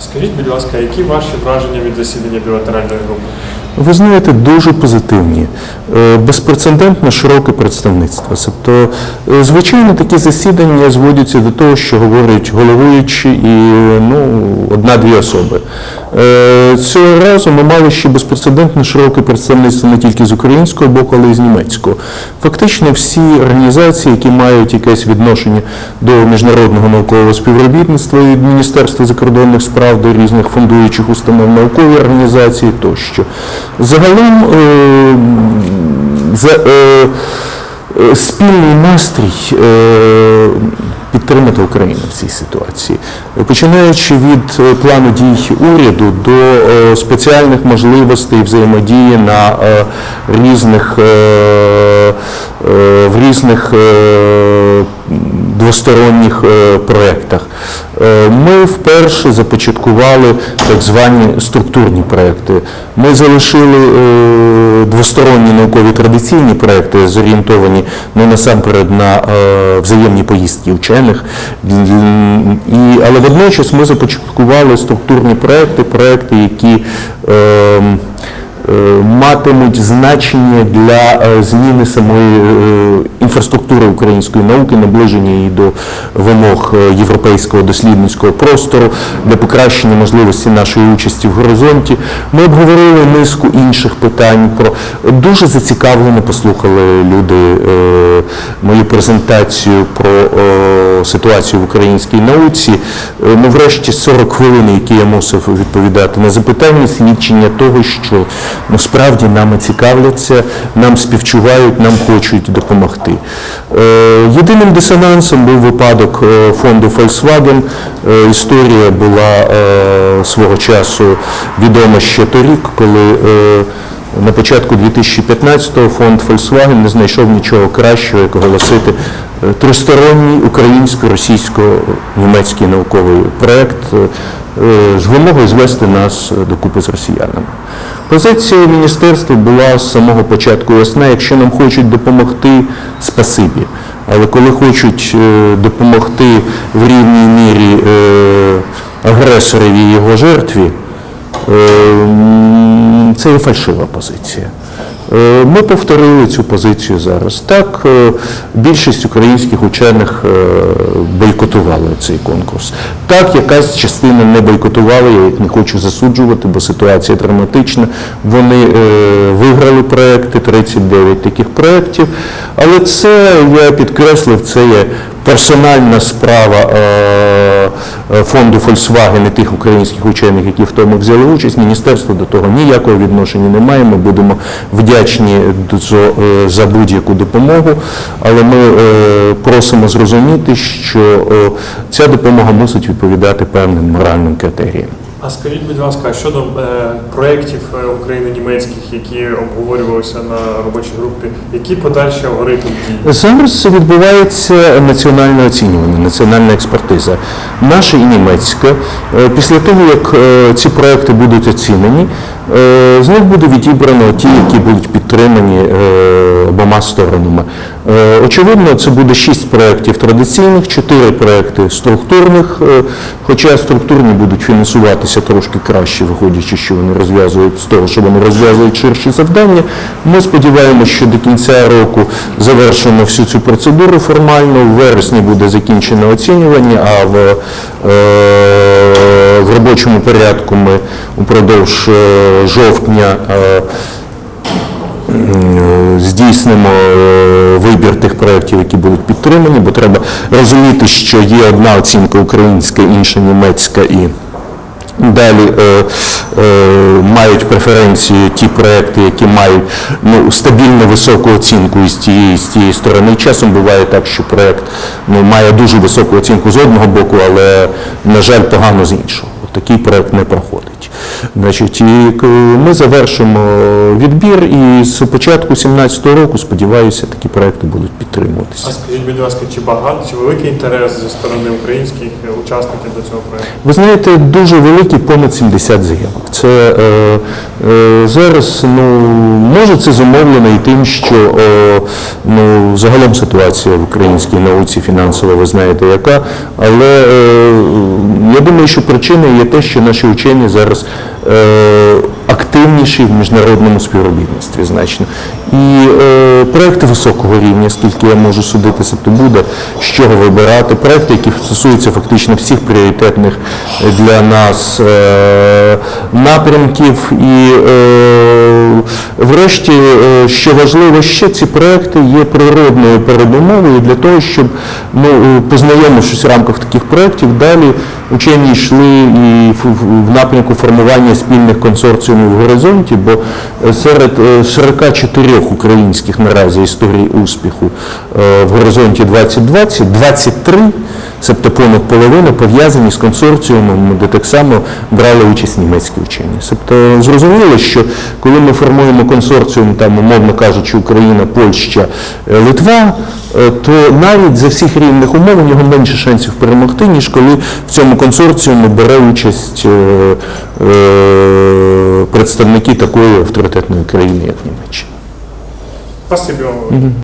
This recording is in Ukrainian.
Скажіть, будь ласка, які ваші враження від засідання білатеральної групи? Ви знаєте, дуже позитивні, Е, безпрецедентно широке представництво. Тобто, е, звичайно, такі засідання зводяться до того, що говорять головуючі і ну, одна-дві особи. Е, Цього разу ми мали ще безпрецедентно широке представництво не тільки з українського боку, але й з німецького. Фактично всі організації, які мають якесь відношення до міжнародного наукового співробітництва від Міністерства закордонних справ до різних фондуючих установ наукові організації тощо. Загалом е, за, е, е, спільний настрій підтримати Україну в цій ситуації, починаючи від плану дій уряду до спеціальних можливостей взаємодії на різних в різних двосторонніх е, проєктах. Е, Ми вперше започаткували так звані структурні проекти. Ми залишили е, двосторонні наукові традиційні проекти, зорієнтовані ну, насамперед на взаємні поїздки вчених. І, але водночас ми започаткували структурні проекти, проекти, які ем, матимуть значення для е, зміни самої е, інфраструктури української науки, наближення її до вимог е, європейського дослідницького простору, для покращення можливості нашої участі в горизонті. Ми обговорили низку інших питань. Про дуже зацікавлено послухали люди е, мою презентацію про е, ситуацію в українській науці. Е, Ну, врешті 40 хвилин, які я мусив відповідати на запитання, свідчення того, що ну, справді нами цікавляться, нам співчувають, нам хочуть допомогти. Е, Єдиним дисонансом був випадок е, фонду Volkswagen. Е, Історія була свого часу відома ще торік, коли на початку 2015-го фонд Volkswagen не знайшов нічого кращого, як оголосити тристоронній українсько-російсько-німецький науковий проект з вимогою звести нас е, докупи з росіянами. Позиція міністерства була з самого початку ясна, якщо нам хочуть допомогти, спасибі. Але коли хочуть е, допомогти в рівній мірі е, агресорові і його жертві, Е, Це є фальшива позиція. Е, Ми повторили цю позицію зараз. Так, е, більшість українських учених е, бойкотували цей конкурс. Так, якась частина не бойкотувала, я їх не хочу засуджувати, бо ситуація драматична. Вони виграли проекти, 39 таких проєктів. Але це, я підкреслив, це є персональна справа е, е, фонду Volkswagen і тих українських учених, які в тому взяли участь. Міністерство до того ніякого відношення не має. Ми будемо вдячні е, за будь-яку допомогу, але ми е, просимо зрозуміти, що е, ця допомога мусить відповідати певним моральним критеріям. А скажіть, будь ласка, щодо е, проєктів е, україно-німецьких, які обговорювалися на робочій групі, які подальші алгоритми дії? Зараз відбувається національне оцінювання, національна експертиза, наша і німецька. Е, Після того, як е, ці проекти будуть оцінені, з них буде відібрано ті, які будуть підтримані е, обома сторонами. Е, Очевидно, це буде шість проєктів традиційних, чотири проекти структурних, е, хоча структурні будуть фінансуватися трошки краще, виходячи, що вони розв'язують з того, що вони розв'язують ширші завдання. Ми сподіваємося, що до кінця року завершимо всю цю процедуру формально. В вересні буде закінчено оцінювання, а в, е, в робочому порядку ми упродовж е, жовтня. здійснимо е, вибір тих проєктів, які будуть підтримані, бо треба розуміти, що є одна оцінка українська, інша німецька і Далі е, е, мають преференції ті проекти, які мають ну, стабільно високу оцінку із тієї, з тієї сторони. Часом буває так, що проект ну, має дуже високу оцінку з одного боку, але, на жаль, погано з іншого. Такий проект не проходить. Значить, і ми завершимо відбір і з початку 2017 року, сподіваюся, такі проекти будуть підтримуватися. А скажіть, будь ласка, чи багато, чи великий інтерес зі сторони українських е, учасників до цього проєкту? Ви знаєте, дуже великий, понад 70 заявок. Це е, е, зараз, ну, може це зумовлено і тим, що е, ну, загалом ситуація в українській науці фінансово, ви знаєте, яка, але е, я думаю, що причиною є те, що наші учені зараз е, активніші в міжнародному співробітництві значно. І е, проекти високого рівня, скільки я можу судитися, то буде з чого вибирати. Проекти, які стосуються фактично всіх пріоритетних е, для нас е, напрямків. І е, врешті, е, що важливо ще, ці проекти є природною передумовою для того, щоб, ну, познайомившись в рамках таких проєктів, далі учені йшли і в напрямку формування спільних консорціумів в горизонті, бо е, серед 44 трьох українських наразі історій успіху е, в горизонті 2020, 23, себто понад половину, пов'язані з консорціумом, де так само брали участь німецькі вчені. Себто зрозуміло, що коли ми формуємо консорціум, там, умовно кажучи, Україна, Польща, е, Литва, е, то навіть за всіх рівних умов у нього менше шансів перемогти, ніж коли в цьому консорціумі бере участь. Представники такої авторитетної країни, як Німеччина. Спасибі вам.